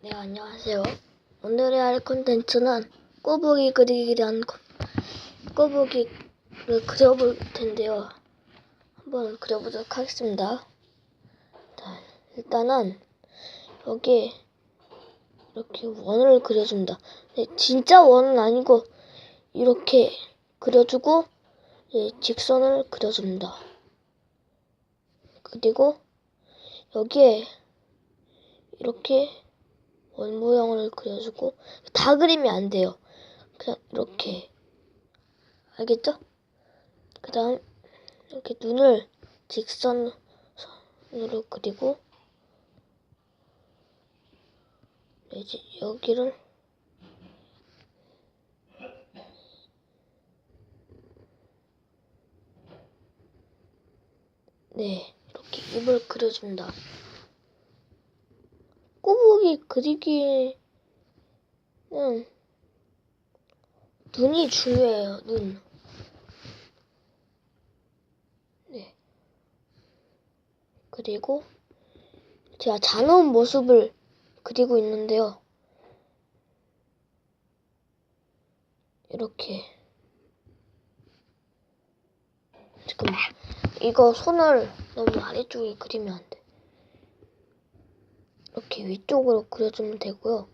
네, 안녕하세요. 오늘의 할 콘텐츠는 꼬부기 그리기란 콘- 꼬부기를 그려볼 텐데요. 한번 그려보도록 하겠습니다. 자, 일단은 여기 이렇게 원을 그려줍니다. 네, 진짜 원은 아니고 이렇게 그려주고 예, 직선을 그려줍니다. 그리고 여기에 이렇게 원 모양을 그려주고 다 그리면 안 돼요. 그냥 이렇게 알겠죠? 그 다음 이렇게 눈을 직선으로 그리고 이제 여기를 네 이렇게 입을 그려줍니다. 그리기는 눈이 중요해요. 눈. 네. 그리고 제가 자는 모습을 그리고 있는데요. 이렇게 지금 이거 손을 너무 아래쪽에 그리면 안 돼. 이렇게 위쪽으로 그려주면 되고요.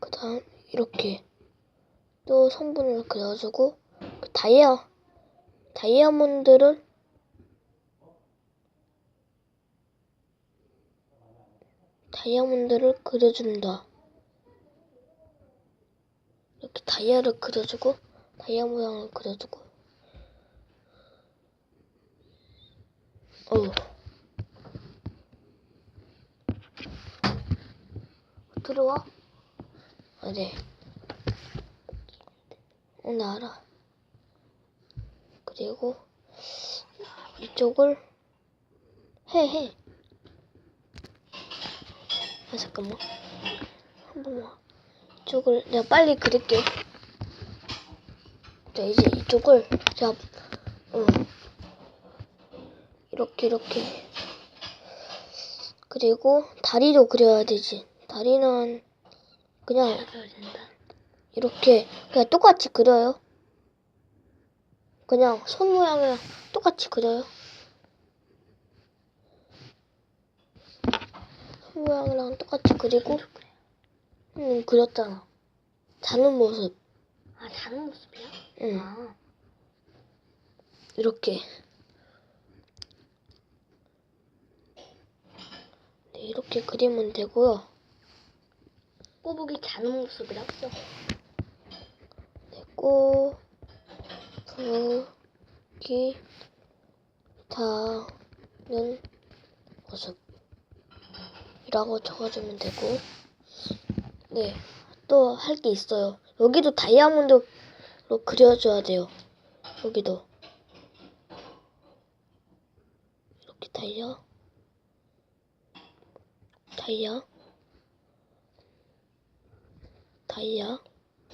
그 다음 이렇게 또 성분을 그려주고 그 다이아 다이아몬드를 다이아몬드를 그려준다. 이렇게 다이아를 그려주고 다이아 모양을 그려주고 어우 들어와? 아, 네. 어, 나 알아. 그리고 이쪽을 해, 해. 아, 잠깐만. 한 번만. 이쪽을 내가 빨리 그릴게요. 자, 이제 이쪽을 제가, 어, 이렇게, 이렇게. 그리고 다리도 그려야 되지. 다리는 그냥 이렇게 그냥 똑같이 그려요. 그냥 손 모양을 똑같이 그려요. 손 모양이랑 똑같이 그리고 음 그렸잖아. 자는 모습. 아, 자는 모습이야? 응. 아, 이렇게. 네, 이렇게 그리면 되고요. 꼬부기 자는 모습이라고 써. 됐고, 부기, 자는 모습이라고 적어주면 되고, 네, 또 할 게 있어요. 여기도 다이아몬드로 그려줘야 돼요. 여기도. 이렇게 다이아, 다이아, 다이아,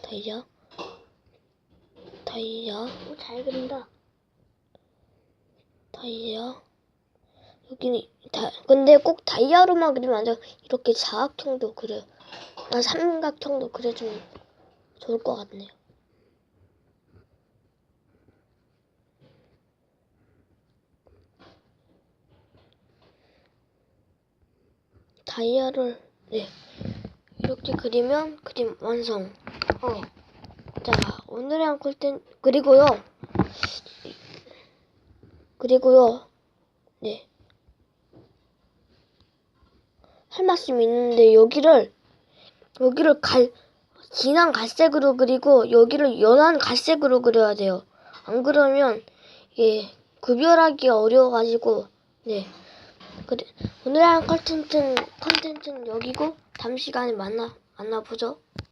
다이아, 다이아, 오, 잘 그린다. 다이아. 여기는 다, 근데 꼭 다이아로만 그리면 안 돼요. 이렇게 사각형도 그려, 아, 삼각형도 그려주면 좋을 것 같네요. 다이아를, 네. 이렇게 그리면 그림 완성. 어. 자, 오늘의 한 콜텐, 그리고요. 그리고요. 네. 할 말씀이 있는데 여기를 여기를 갈 진한 갈색으로 그리고 여기를 연한 갈색으로 그려야 돼요. 안 그러면 이게 구별하기가 어려워가지고 네. 그래, 오늘의 한 컨텐츠는 컨텐츠는 여기고 다음 시간에 만나 만나 보죠.